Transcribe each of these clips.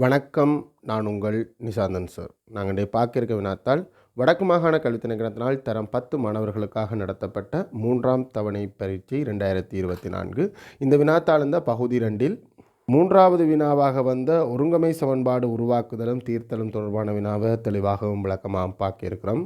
வணக்கம் நான் உங்கள் நிசாந்தன் சார். நாங்கள் இன்றைய பார்க்கிருக்க வினாத்தால் வடக்கு மாகாண கல்வி திணைக்களத்தினால் தரம் பத்து மாணவர்களுக்காக நடத்தப்பட்ட மூன்றாம் தவணை பரீட்சை ரெண்டாயிரத்தி இருபத்தி நான்கு. இந்த வினாத்தாள் இந்த பகுதி ரெண்டில் மூன்றாவது வினாவாக வந்த ஒருங்கமை சமன்பாடு உருவாக்குதலும் தீர்த்தலும் தொடர்பான வினாவை தெளிவாகவும் விளக்கமாகவும் பார்க்க இருக்கிறோம்.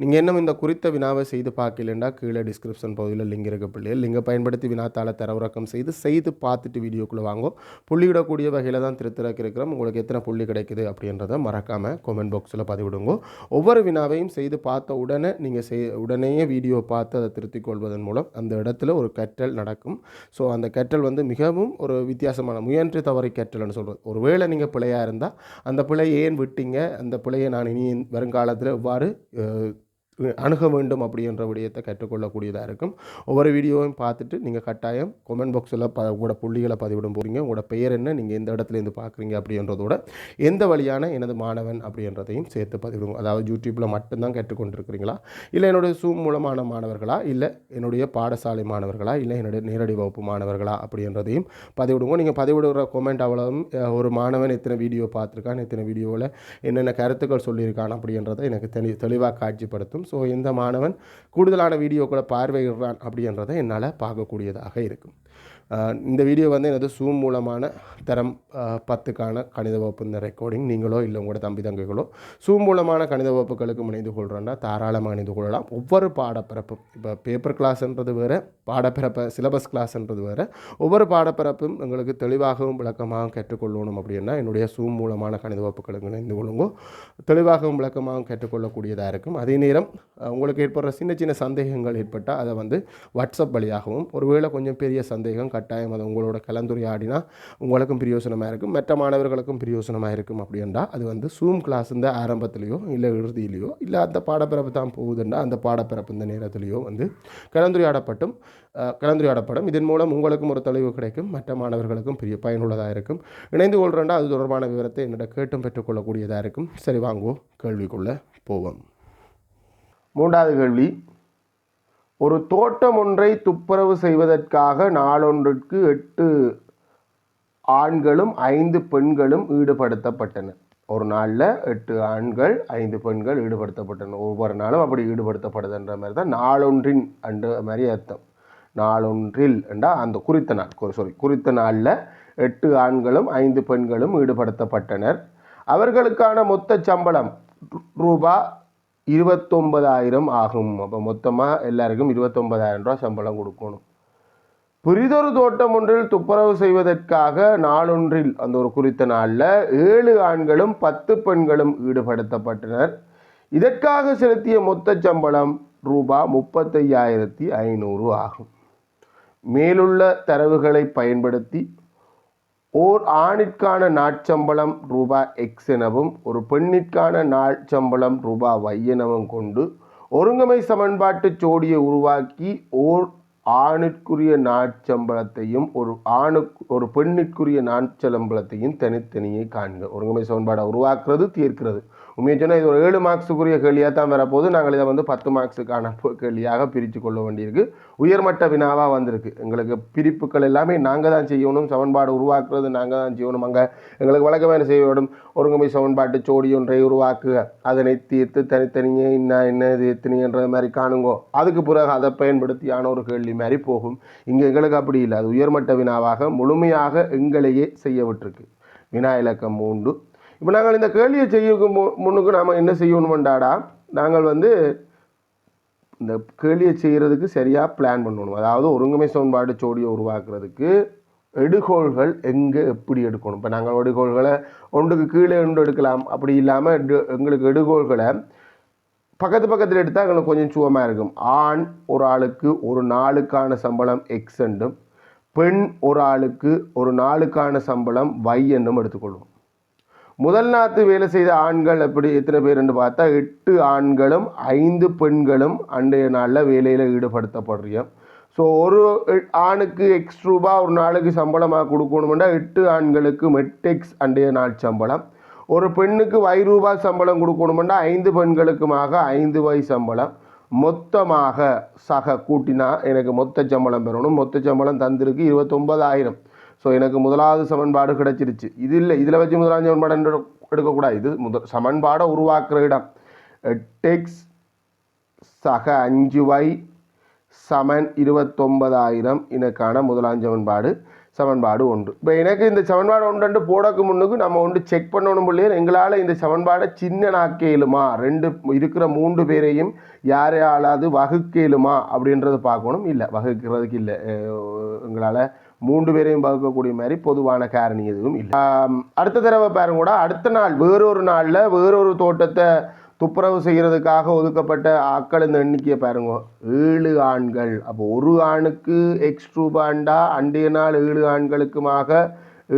நீங்கள் இன்னும் இந்த குறித்த வினாவை செய்து பார்க்கலண்டா? கீழே டிஸ்கிரிப்ஷன் பகுதியில் லிங்க் இருக்க பிள்ளைகள் லிங்கை பயன்படுத்தி வினாத்தாளை தரவிறக்கம் செய்து செய்து பார்த்துட்டு வீடியோக்குள்ளே வாங்கும் புள்ளியிடக்கூடிய வகையில் தான் திருத்திறக்க இருக்கிறோம். உங்களுக்கு எத்தனை புள்ளி கிடைக்குது அப்படின்றத மறக்காமல் கமெண்ட் பாக்ஸில் பதிவிடுங்க. ஒவ்வொரு வினாவையும் செய்து பார்த்த உடனே நீங்கள் செய் உடனேயே வீடியோ பார்த்து அதை திருத்திக் கொள்வதன் மூலம் அந்த இடத்துல ஒரு கற்றல் நடக்கும். ஸோ அந்த கற்றல் வந்து மிகவும் ஒரு வித்தியாசமான முயன்று தவறி கற்றல்னு சொல்கிறது ஒருவேளை நீங்கள் பிழையாக இருந்தால் அந்த பிழையை ஏன் விட்டீங்க? அந்த பிழையை நான் இனி வருங்காலத்தில் எவ்வாறு அணுக வேண்டும் அப்படின்ற விடயத்தை கற்றுக்கொள்ளக்கூடியதாக இருக்கும். ஒவ்வொரு வீடியோவையும் பார்த்துட்டு நீங்கள் கட்டாயம் கொமெண்ட் பாக்ஸில் ப உங்களோட புள்ளிகளை பதிவிடும் போகிறீங்க உங்களோட பெயர் என்ன நீங்கள் எந்த இடத்துலேருந்து பார்க்குறீங்க அப்படின்றதோட எந்த வழியான எனது மாணவன் அப்படின்றதையும் சேர்த்து பதிவிடுங்க. அதாவது யூடியூப்பில் மட்டும்தான் கற்றுக்கொண்டிருக்கிறீங்களா? இல்லை என்னுடைய சூம் மூலமான மாணவர்களா? இல்லை என்னுடைய பாடசாலை மாணவர்களா? இல்லை என்னுடைய நேரடி வகுப்பு மாணவர்களா? அப்படின்றதையும் பதிவிடுங்க. நீங்கள் பதிவிடுற கொமெண்ட் அவ்வளவும் ஒரு மாணவன் எத்தனை வீடியோ பார்த்துருக்கான் எத்தனை வீடியோவில் என்னென்ன கருத்துக்கள் சொல்லியிருக்கான் அப்படின்றத எனக்கு தெளி தெளிவாக காட்சிப்படுத்தும். ஸோ இந்த மாணவன் கூடுதலான வீடியோக்களை பார்வையிடுறான் அப்படின்றத என்னால் பார்க்கக்கூடியதாக இருக்கும். இந்த வீடியோ வந்து எனது சூம் மூலமான தரம் பத்துக்கான கணித வகுப்பு இந்த ரெக்கார்டிங் நீங்களோ இல்லை உங்களோட தம்பி தங்கைகளோ சூம் மூலமான கணித வகுப்புகளுக்கு இணைந்து கொள்கிறோன்னா தாராளமாக இணைந்து கொள்ளலாம். ஒவ்வொரு பாடப்பிறப்பும் இப்போ பேப்பர் கிளாஸ்ன்றது வேறு பாடப்பிறப்பை சிலபஸ் கிளாஸ்ன்றது வேறு ஒவ்வொரு பாடப்பிறப்பும் எங்களுக்கு தெளிவாகவும் விளக்கமாகவும் கற்றுக்கொள்ளணும் அப்படின்னா என்னுடைய சூம் மூலமான கணித வகுப்புகளுக்கு இணைந்து கொள்ளுங்கோ. தெளிவாகவும் விளக்கமாகவும் கற்றுக்கொள்ளக்கூடியதாக இருக்கும். அதே நேரம் உங்களுக்கு ஏற்படுற சின்ன சின்ன சந்தேகங்கள் ஏற்பட்டால் அதை வந்து வாட்ஸ்அப் வழியாகவும் ஒருவேளை கொஞ்சம் பெரிய சந்தேகம் கட்டாயம் அது உங்களோட கலந்துரையாடினா உங்களுக்கும் பிரயோசனமாக இருக்கும் மற்ற மாணவர்களுக்கும் பிரயோசனமாக இருக்கும் அப்படின்னா அது வந்து சூம் கிளாஸ் இந்த ஆரம்பத்திலேயோ இல்லை இறுதியிலையோ இல்லை அந்த பாடப்பிறப்பு தான் போகுதுன்னா அந்த பாடப்பிறப்பு இந்த நேரத்திலேயோ வந்து கலந்துரையாடப்பட்டும். கலந்துரையாடப்படும். இதன் மூலம் உங்களுக்கும் ஒரு தெளிவு கிடைக்கும் மற்ற மாணவர்களுக்கும் பெரிய பயனுள்ளதாக இருக்கும். இணைந்து கொள்கிறேன்டா அது தொடர்பான விவரத்தை என்னோட கேட்டும் பெற்றுக்கொள்ளக்கூடியதாக இருக்கும். சரி வாங்குவோம். கேள்விக்குள்ளே போவோம். மூன்றாவது கேள்வி. ஒரு தோட்டம் ஒன்றை துப்புரவு செய்வதற்காக நாளொன்றிற்கு எட்டு ஆண்களும் ஐந்து பெண்களும் ஈடுபடுத்தப்பட்டனர். ஒரு நாளில் எட்டு ஆண்கள் ஐந்து பெண்கள் ஈடுபடுத்தப்பட்டனர். ஒவ்வொரு நாளும் அப்படி ஈடுபடுத்தப்படுதுன்ற மாதிரி தான் நாளொன்றின் அன்ற மாதிரி அர்த்தம். நாளொன்றில் என்றால் அந்த குறித்த நாள் சாரி குறித்த நாளில் எட்டு ஆண்களும் ஐந்து பெண்களும் ஈடுபடுத்தப்பட்டனர். அவர்களுக்கான மொத்த சம்பளம் ரூபா இருபத்தொன்பதாயிரம் ஆகும். அப்போ மொத்தமாக எல்லாருக்கும் இருபத்தொன்பதாயிரம் ரூபா சம்பளம் கொடுக்கணும். பிரிதொரு தோட்டம் ஒன்றில் துப்புரவு செய்வதற்காக நாளொன்றில் அந்த ஒரு குறித்த நாளில் ஏழு ஆண்களும் பத்து பெண்களும் ஈடுபடுத்தப்பட்டனர். இதற்காக செலுத்திய மொத்த சம்பளம் ரூபா முப்பத்தையாயிரத்தி ஐநூறு ஆகும். மேலுள்ள தரவுகளை பயன்படுத்தி ஓர் ஆணிற்கான நாட்சம்பளம் ரூபா எக்ஸ் எனவும் ஒரு பெண்ணிற்கான நாட்சம்பளம் ரூபா Y எனவும் கொண்டு ஒருங்கமை சமன்பாட்டு ஜோடியை உருவாக்கி ஓர் ஆணிற்குரிய நாட்சம்பளத்தையும் ஒரு ஆணுக்கு ஒரு பெண்ணிற்குரிய நாட்சம்பளத்தையும் தனித்தனியே காண்க. ஒருங்கமை சமன்பாடை உருவாக்குறது தீர்க்கிறது. உண்மையை சொன்னால் இது ஒரு ஏழு மார்க்ஸுக்குரிய கேள்வியாக தான் வரப்போது நாங்கள் இதை வந்து பத்து மார்க்ஸுக்கான கேள்வியாக பிரித்து கொள்ள வேண்டியிருக்கு. உயர்மட்ட வினாவாக வந்திருக்கு. எங்களுக்கு பிரிப்புகள் எல்லாமே நாங்கள் தான் செய்யணும். சமன்பாடு உருவாக்குறது நாங்கள் தான் செய்யணும். அங்கே எங்களுக்கு வழக்கமான என்ன செய்ய வேண்டும் ஒருங்கமை சமன்பாட்டு ஜோடி ஒன்றை உருவாக்குக. அதனை தீர்த்து தனித்தனியே என்ன என்ன இது எத்தனைன்ற மாதிரி காணுங்கோ. அதுக்கு பிறகு அதை பயன்படுத்தியான ஒரு கேள்வி மாதிரி போகும். இங்கே எங்களுக்கு அப்படி இல்லை. அது உயர்மட்ட வினாவாக முழுமையாக எங்களையே செய்ய விட்டுருக்கு. வினா இலக்கம் மூன்று. இப்போ நாங்கள் இந்த கேள்வியை செய்யும் மு- முன்னுக்கு நாம் என்ன செய்யணுமெண்டாடா நாங்கள் வந்து இந்த கேள்வியை செய்கிறதுக்கு சரியாக பிளான் பண்ணணும். அதாவது ஒருங்கமை சமன்பாடு ஜோடியை உருவாக்குறதுக்கு எடுகோள்கள் எங்கே எப்படி எடுக்கணும்? இப்போ நாங்கள் எடுகோள்களை ஒன்றுக்கு கீழே ஒன்று எடுக்கலாம். அப்படி இல்லாமல் எங்களுக்கு எடுகோள்களை பக்கத்து பக்கத்தில் எடுத்தால் எங்களுக்கு கொஞ்சம் சுவமாக இருக்கும். ஆண் ஒரு ஆளுக்கு ஒரு நாளுக்கான சம்பளம் எக்ஸ் என்றும் பெண் ஒரு ஆளுக்கு ஒரு நாளுக்கான சம்பளம் வை என்றும் எடுத்துக்கொள்வோம். முதல் நாத்து வேலை செய்த ஆண்கள் எப்படி எத்தனை பேர்னு பார்த்தா எட்டு ஆண்களும் ஐந்து பெண்களும் அன்றைய நாளில் வேலையில் ஈடுபடுத்தப்படுறியும் ஸோ ஒரு ஆணுக்கு எக்ஸ் ரூபா ஒரு நாளுக்கு சம்பளமாக கொடுக்கணுமெண்டா எட்டு ஆண்களுக்கு மெட்டெக்ஸ் அன்றைய நாள் சம்பளம். ஒரு பெண்ணுக்கு வை ரூபா சம்பளம் கொடுக்கணுமெண்டா ஐந்து பெண்களுக்குமாக ஐந்து வை சம்பளம். மொத்தமாக சக கூட்டினா எனக்கு மொத்த சம்பளம் பெறணும். மொத்த சம்பளம் தந்திருக்கு இருபத்தொன்பதாயிரம். ஸோ எனக்கு முதலாவது சமன்பாடு கிடைச்சிருச்சு. இது இல்லை. இதில் வச்சு முதலாவது சமன்பாடு என்று எடுக்கக்கூடாது. இது முதல் சமன்பாடை உருவாக்குற இடம். டெக்ஸ் சக அஞ்சு வை சமன் இருபத்தொன்பதாயிரம் எனக்கான முதலாம் சமன்பாடு சமன்பாடு ஒன்று. இப்போ எனக்கு இந்த சமன்பாடு ஒன்று போடக்கு முன்னுக்கு நம்ம ஒன்று செக் பண்ணணும் இல்லையா? எங்களால் இந்த சமன்பாடை சின்ன நாக்கேலுமா ரெண்டு இருக்கிற மூன்று பேரையும் யாரையாலாவது வகுக்கேலுமா? அப்படின்றத பார்க்கணும். இல்லை வகுக்கிறதுக்கு இல்லை. எங்களால் மூன்று பேரையும் பகுக்கக்கூடிய மாதிரி பொதுவான காரணி எதுவும் இல்லை. அடுத்த தடவை பாருங்க கூட அடுத்த நாள் வேறொரு நாளில் வேறொரு தோட்டத்தை துப்புரவு செய்கிறதுக்காக ஒதுக்கப்பட்ட ஆட்கள் இந்த எண்ணிக்கையை பாருங்க. ஏழு ஆண்கள். அப்போ ஒரு ஆணுக்கு எக்ஸ் ரூபாண்டா அண்டைய நாள் ஏழு ஆண்களுக்குமாக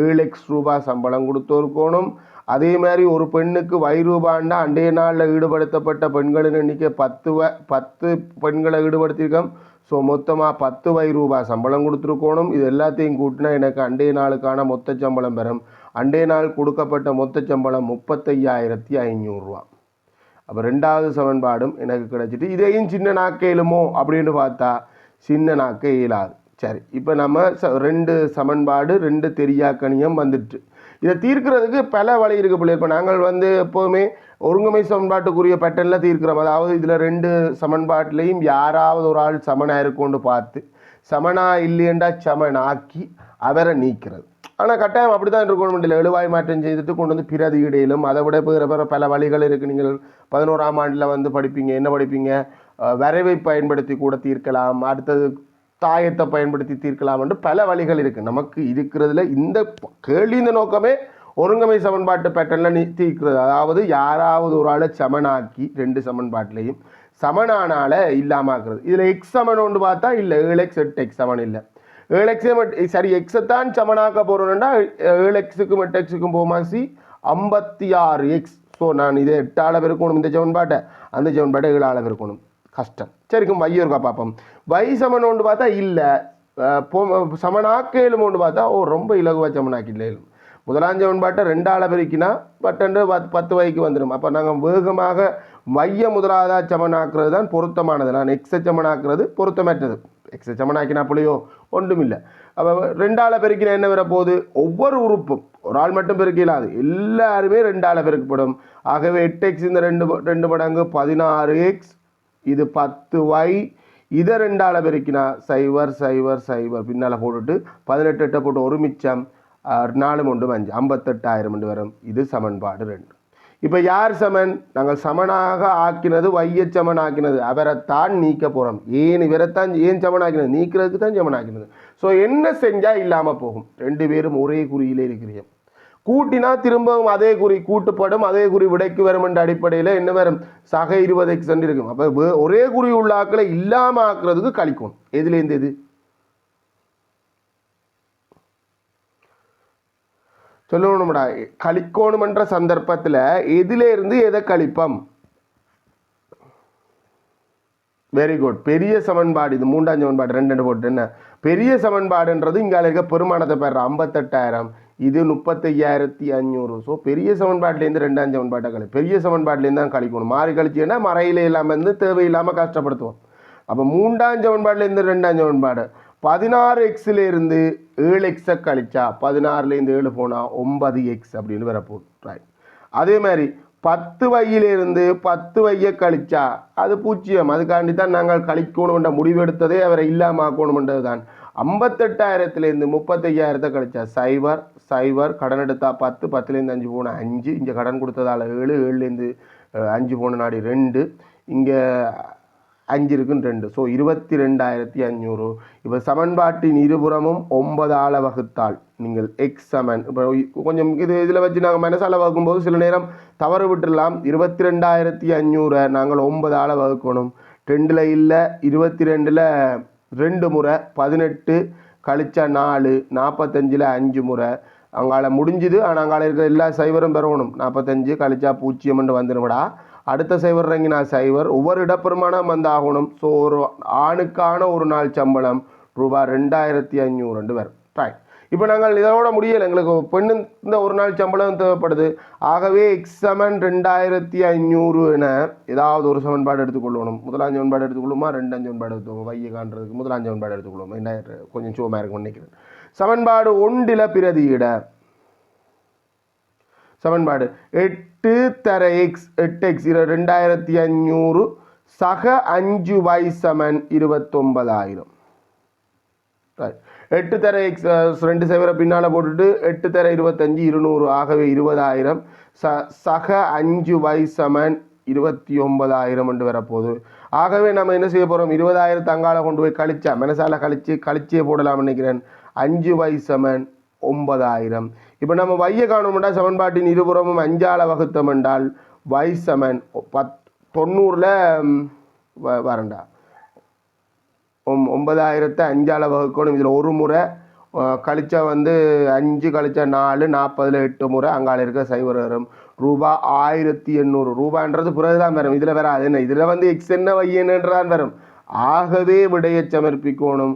ஏழு எக்ஸ் ரூபா சம்பளம் கொடுத்தோருக்கோணும் அதே மாதிரி ஒரு பெண்ணுக்கு வைரூபான்னா அண்டைய நாளில் ஈடுபடுத்தப்பட்ட பெண்களின் எண்ணிக்கை பத்து வ பத்து பெண்களை ஈடுபடுத்தியிருக்கோம். ஸோ மொத்தமாக பத்து வைரூபா சம்பளம் கொடுத்துருக்கணும். இது எல்லாத்தையும் கூட்டினா எனக்கு அண்டைய நாளுக்கான மொத்த சம்பளம் பெறும். அண்டைய நாள் கொடுக்கப்பட்ட மொத்த சம்பளம் முப்பத்தையாயிரத்தி ஐநூறுரூவா அப்போ ரெண்டாவது சமன்பாடும் எனக்கு கிடச்சிட்டு இதையும் சின்ன நாக்க இயலுமோ அப்படின்னு பார்த்தா சின்ன நாக்க இயலாது. சரி இப்போ நம்ம ச ரெண்டு சமன்பாடு ரெண்டு தெரியாக்கணியம் வந்துட்டு. இதை தீர்க்கிறதுக்கு பல வழி இருக்கு பிள்ளை. இப்போ நாங்கள் வந்து எப்போவுமே ஒருங்கமை சமன்பாட்டுக்குரிய பேட்டர்னில் தீர்க்கிறோம். அதாவது இதில் ரெண்டு சமன்பாட்டிலையும் யாராவது ஒரு ஆள் சமனாக இருக்கும்னு பார்த்து சமனா இல்லையண்டா சமனாக்கி அவரை நீக்கிறது. ஆனால் கட்டாயம் அப்படி தான் இருக்கணும் இல்லை எழுவாய் மாற்றம் செய்துட்டு கொண்டு வந்து பிரதி இடையிலும் அதை விட பிற பிற பல வழிகள் இருக்குது நீங்கள் பதினோராம் ஆண்டில் வந்து படிப்பீங்க என்ன படிப்பீங்க? வரைவை பயன்படுத்தி கூட தீர்க்கலாம். அடுத்தது தாயத்தை பயன்படுத்தி தீர்க்கலாம் என்று பல வழிகள் இருக்குது நமக்கு இருக்கிறதுல இந்த ப- கேள்வியின் நோக்கமே ஒருங்கமை சமன்பாட்டு பேட்டர்னில் நீ தீர்க்கிறது. அதாவது யாராவது ஒரு ஆளை சமனாக்கி ரெண்டு சமன்பாட்டிலையும் சமனானால இல்லாமாக்குறது. இதில் எக்ஸ் சமன் ஒன்று பார்த்தா இல்லை ஏழு எக்ஸ் எட்டு எக்ஸ் சமன் இல்லை. ஏழு எக்ஸே மட் சரி எக்ஸை தான் சமனாக்க போகிறோம்னா ஏழு எக்ஸுக்கும் எட்டு எக்ஸுக்கும் போமா சி? ஐம்பத்தி ஆறு எக்ஸ் ஸோ நான் இதை எட்டு ஆள இருக்கணும் இந்த சமன்பாட்டை. அந்த சமன்பாட்டை ஏழு ஆள இருக்கணும் கஷ்டம். சரிக்கும் வையம் இருக்கா பார்ப்போம் வை சமன் ஒன்று பார்த்தா இல்லை. சமனாக்க ஒன்று பார்த்தா ஓ ரொம்ப இலகுவா சமனாக்கில்லை முதலாம் சமன்பாட்டை ரெண்டு ஆளை பெருக்கினா பட்டண்டு பத் பத்து வைக்கு வந்துடும் அப்போ நாங்கள் வேகமாக மைய முதலாவதா சமனாக்குறது தான் பொருத்தமானது. நான் எக்ஸை சமனாக்குறது பொருத்தமற்றது. எக்ஸை சமனாக்கினா புள்ளியோ ஒன்றும் இல்லை அப்போ ரெண்டாளை பெருக்கினா என்ன வரப்போகுது? ஒவ்வொரு உறுப்பும். ஒரு ஆள் மட்டும் பெருக்கலாது எல்லாருமே ரெண்டாளை பெருக்கப்படும். ஆகவே எட்டு எக்ஸ் இந்த ரெண்டு ரெண்டு மடங்கு பதினாறு எக்ஸ் இது பத்து ஒய் இதை ரெண்டால் பெருக்கினா சைவர் சைவர் சைவர். பின்னால் போட்டுட்டு பதினெட்டு எட்டை போட்டு ஒரு மிச்சம் நாலு மூன்று அஞ்சு ஐம்பத்தெட்டாயிரம் என்று வரும். இது சமன்பாடு ரெண்டு. இப்போ யார் சமன்? நாங்கள் சமனாக ஆக்கினது வைய சமன் ஆக்கினது அவரைத்தான் நீக்க போகிறோம் ஏன் இவரைத்தான் ஏன் சமன் ஆக்கினது நீக்கிறதுக்கு தான் சமன் ஆக்கினது ஸோ என்ன செஞ்சால் இல்லாமல் போகும்? ரெண்டு பேரும் ஒரே குறியிலே இருக்கிறீங்க கூட்டினா திரும்பவும் அதே குறி கூட்டுப்படும் அதே குறி விடைக்கு வரும் என்ற அடிப்படையில் என்ன வரும்? சக இருபது எக்ஸ் இருக்கும் அப்போ ஒரே குறி உள்ள ஆக்களை இல்லாமல் ஆக்குறதுக்கு கழிக்கும் எதுலேருந்து எது சொல்லணும்டா கழிக்கணுமன்ற சந்தர்ப்பத்தில் எதிலே இருந்து எதை கழிப்பம் வெரி குட் பெரிய சமன்பாடு இது. மூன்றாம் சமன்பாடு. ரெண்டு ரெண்டு போட்டு என்ன? பெரிய சமன்பாடுன்றது இங்கே இருக்க பெருமானத்தை பெற ஐம்பத்தெட்டாயிரம். இது முப்பத்தையாயிரத்தி அஞ்சூறு ஸோ பெரிய சமன்பாட்டிலேருந்து ரெண்டாம் சமன்பாட்டை கழி. பெரிய சமன்பாட்டிலேருந்து தான் கழிக்கணும். மாறி கழிச்சுன்னா மறையில் இல்லாமல் இருந்து தேவையில்லாமல் கஷ்டப்படுத்துவோம். அப்போ மூன்றாம் சமன்பாட்டிலேருந்து ரெண்டாம் சமன்பாடு. பதினாறு எக்ஸில் இருந்து ஏழு எக்ஸை கழிச்சா பதினாறுலேருந்து ஏழு போனால் ஒன்பது எக்ஸ் அப்படின்னு வர ரைட் அதே மாதிரி பத்து வையிலிருந்து பத்து வையை கழிச்சா அது பூஜ்ஜியம். அதுக்காண்டி தான் நாங்கள் கழிக்கணுன்ற முடிவெடுத்ததே அவரை இல்லாமல் ஆக்கணுமென்றது தான் ஐம்பத்தெட்டாயிரத்துலேருந்து முப்பத்தையாயிரத்தை கழிச்சா சைபர் சைபர் கடன் எடுத்தால் பத்து பத்துலேருந்து அஞ்சு போன அஞ்சு. இங்கே கடன் கொடுத்ததால் ஏழு ஏழுலேருந்து அஞ்சு போன நாடி ரெண்டு. இங்கே அஞ்சு இருக்குன்னு ரெண்டு. ஸோ இருபத்தி ரெண்டாயிரத்தி அஞ்சூறு. இப்போ சமன்பாட்டின் இருபுறமும் ஒன்பது வகுத்தால் நீங்கள் எக்ஸ் சமன். இப்போ கொஞ்சம் இது இதில் வச்சு நாங்கள் மனசால் வகுக்கும்போது சில நேரம் தவறு விட்டுடலாம். இருபத்தி ரெண்டாயிரத்தி அஞ்சூறை நாங்கள் ஒன்பது வகுக்கணும். ரெண்டில் இல்லை இருபத்தி ரெண்டில் ரெண்டு முறை பதினெட்டு கழிச்சா நாலு நாற்பத்தஞ்சில் அஞ்சு முறை. அங்கால முடிஞ்சுது. ஆனால் அங்கால இருக்கிற எல்லா சைவரும் பெறணும் நாற்பத்தஞ்சு கழிச்சா பூஜ்ஜியம்னு வந்துடும்டா. அடுத்த சைவர் இறங்கினா சைவர். ஒவ்வொரு இடப்பெருமானம் வந்து ஆகணும் ஸோ ஒரு ஆணுக்கான ஒரு நாள் சம்பளம். ரூபாய் ரெண்டாயிரத்தி ஐநூறு ரெண்டு பேர். ரைட் இப்போ நாங்கள் இதோட முடியலை. எங்களுக்கு பெண்ணு இந்த ஒரு நாள் சம்பளம் தேவைப்படுது. ஆகவே எக்ஸ் சமன் ரெண்டாயிரத்தி ஐநூறு என ஏதாவது ஒரு சமன்பாடு எடுத்துக்கொள்ளணும் முதலாம் சமன்பாடு எடுத்துக்கொள்ளுமா ரெண்டாம் சமன்பாடு எடுத்துக்கணும் வையை காண்றதுக்கு முதலாம் சமன்பாடு எடுத்துக்கொள்ளுமா என்ன கொஞ்சம் சுவமாக இருக்கும்னு நினைக்கிறேன். சமன்பாடு ஒன்றில் பிரதியிட சமன்பாடு எட்டு தர எக்ஸ் எட்டு எக்ஸ் ரெண்டாயிரத்தி அஞ்சூறு சக அஞ்சு y சமன் இருபத்தொன்பதாயிரம். எட்டு தர எக்ஸ் ரெண்டு சைவரை பின்னால் போட்டுட்டு எட்டு தர இருபத்தஞ்சு இருநூறு ஆகவே இருபதாயிரம். ச சக அஞ்சு y சமன் இருபத்தி ஒன்பதாயிரம் என்று வரப்போகுது. ஆகவே நம்ம என்ன செய்ய போகிறோம் இருபதாயிரத்து தங்கால கொண்டு போய் கழிச்சா மனசால கழிச்சு கழிச்சே போடலாம்னு நினைக்கிறேன். அஞ்சு வை சமன் ஒன்பதாயிரம். இப்போ நம்ம வையை காணோம்னா சமன்பாட்டின் இருபுறமும் அஞ்சால வகுத்தம் என்றால் வை சமன் பத் தொண்ணூறில் வரண்டா. ஒம் ஒன்பதாயிரத்தை அஞ்சால வகுக்கணும். இதில் ஒரு முறை கழிச்சா வந்து அஞ்சு கழிச்சா நாலு நாற்பதில் எட்டு முறை அங்கால இருக்க சைவர் வரும். ரூபா ஆயிரத்தி எண்ணூறு. ரூபான்றது பிறகு தான் வரும். இதில் வராது. என்ன? இதில் வந்து எக்ஸ் என்ன வையன்றான் வரும். ஆகவே விடையை சமர்ப்பிக்கணும்.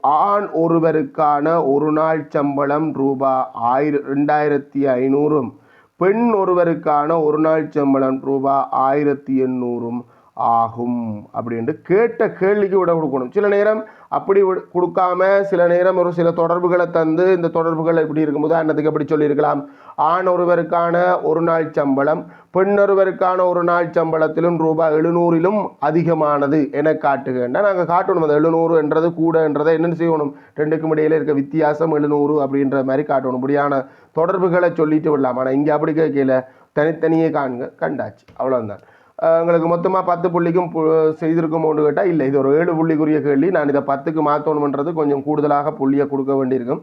ஆண் ஒருவருக்கான ஒரு நாள் சம்பளம் ரூபா ஆயிர ரெண்டாயிரத்தி ஐநூறும் பெண் ஒருவருக்கான ஒரு நாள் சம்பளம் ரூபா ஆயிரத்தி எண்ணூறும். ஆகும் அப்படின்ட்டு கேட்ட கேள்விக்கு விட கொடுக்கணும். சில நேரம் அப்படி கொடுக்காம சில நேரம் ஒரு சில தொடர்புகளை தந்து இந்த தொடர்புகள் இப்படி இருக்கும்போது அன்னத்துக்கு எப்படி சொல்லியிருக்கலாம். ஆண் ஒருவருக்கான ஒரு நாள் சம்பளம் பெண் ஒருவருக்கான ஒரு நாள் சம்பளத்திலும் ரூபாய் எழுநூறிலும் அதிகமானது என காட்டுகின்ற நாங்கள் காட்டணும். அந்த எழுநூறு என்றது கூட என்றதை என்னென்னு செய்யணும்? ரெண்டுக்கும் இடையில இருக்க வித்தியாசம் எழுநூறு அப்படின்ற மாதிரி காட்டணும். இப்படியான தொடர்புகளை சொல்லிட்டு விடலாம். ஆனால் இங்கே அப்படி கேட்கல. தனித்தனியே காண்க கண்டாச்சு. அவ்வளோதான் உங்களுக்கு எங்களுக்கு மொத்தமாக பத்து புள்ளிக்கும் பு- செய்திருக்குமோன்னு கேட்டால் இல்லை. இது ஒரு ஏழு புள்ளிக்குரிய கேள்வி. நான் இதை பத்துக்கு மாற்றணுன்றது கொஞ்சம் கூடுதலாக புள்ளியை கொடுக்க வேண்டியிருக்கும்.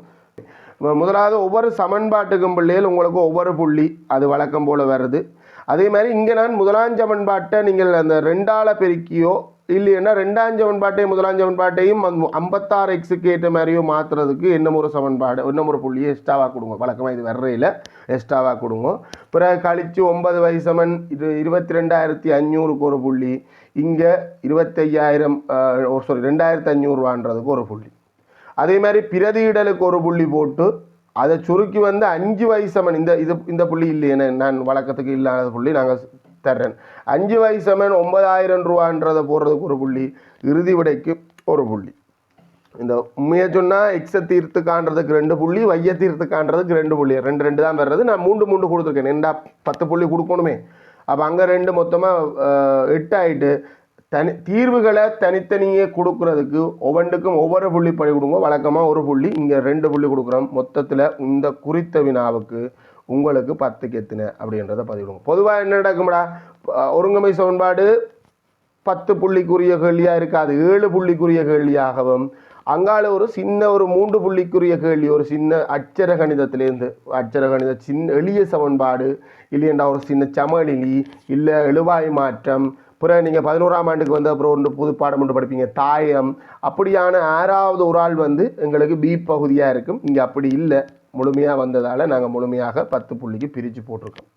முதலாவது ஒவ்வொரு சமன்பாட்டுக்கும் பிள்ளைகள் உங்களுக்கு ஒவ்வொரு புள்ளி அது வழக்கம் போல் வருது அதே மாதிரி இங்கே நான் முதலாம் சமன்பாட்டை நீங்கள் அந்த ரெண்டால் பெருக்கியோ இல்லைன்னா ரெண்டாம் சமன்பாட்டையும் முதலாம் சமன்பாட்டையும் ஐம்பத்தாறு எக்ஸுக்கு ஏற்ற மாதிரியோ மாற்றுறதுக்கு என்ன ஒரு சமன்பாடு என்ன ஒரு புள்ளியை எக்ஸ்ட்ராவாக கொடுங்க. வழக்கமாக இது வர்றையில் எக்ஸ்ட்ராவாக கொடுங்க. பிறகு கழித்து ஒன்பது வயசமன் இது இருபத்தி ரெண்டாயிரத்தி அஞ்சூறுக்கு ஒரு புள்ளி. இங்கே இருபத்தையாயிரம் சாரி ரெண்டாயிரத்தி அஞ்சூறுவான்றதுக்கு ஒரு புள்ளி. அதே மாதிரி பிரதியிடலுக்கு ஒரு புள்ளி போட்டு அதை சுருக்கி வந்து அஞ்சு வயசமன் இந்த இது இந்த புள்ளி இல்லையே நான் வழக்கத்துக்கு இல்லாத புள்ளி நாங்கள் தர்றேன். அஞ்சு வயசு வயசமன் ஒன்பதாயிரம் ரூபான்றதை போடுறதுக்கு ஒரு புள்ளி இறுதி விடைக்கு ஒரு புள்ளி. இந்த உண்மையை சொன்னால் எக்ஸ தீர்த்து காண்றதுக்கு ரெண்டு புள்ளி வைய தீர்த்து காண்றதுக்கு ரெண்டு புள்ளி. ரெண்டு ரெண்டு தான் வர்றது. நான் மூன்று மூன்று கொடுத்துருக்கேன். ரெண்டா பத்து புள்ளி கொடுக்கணுமே? அப்போ அங்கே ரெண்டு மொத்தமாக எட்டு ஆகிட்டு தனி தீர்வுகளை தனித்தனியே கொடுக்கறதுக்கு ஒவ்வொன்றுக்கும் ஒவ்வொரு புள்ளி படி கொடுங்க. வழக்கமாக ஒரு புள்ளி இங்கே ரெண்டு புள்ளி கொடுக்குறோம். மொத்தத்தில் இந்த குறித்த வினாவுக்கு உங்களுக்கு பத்துக்கு எத்தனை அப்படின்றத பதிவிடுங்க பொதுவாக என்ன நடக்கும்டா? ஒருங்கமை சமன்பாடு பத்து புள்ளிக்குரிய கேள்வியாக இருக்காது. ஏழு புள்ளிக்குரிய கேள்வியாகவும் அங்கால ஒரு சின்ன ஒரு மூன்று புள்ளிக்குரிய கேள்வி ஒரு சின்ன அச்சர கணிதத்திலேருந்து அச்சர கணித சின்ன எளிய சமன்பாடு இல்லையண்டா ஒரு சின்ன சமநிலி இல்லை எழுவாய் மாற்றம் பிறகு நீங்கள் பதினோராம் ஆண்டுக்கு வந்து அப்புறம் ஒன்று புது பாடம் ஒன்று படிப்பீங்க தாயம். அப்படியான ஆறாவது ஒரு ஆள் வந்து எங்களுக்கு பி பகுதியாக இருக்கும். இங்கே அப்படி இல்லை. முழுமையாக வந்ததால் நாங்கள் முழுமையாக பத்து புள்ளிக்கு பிரித்து போட்டிருக்கோம்.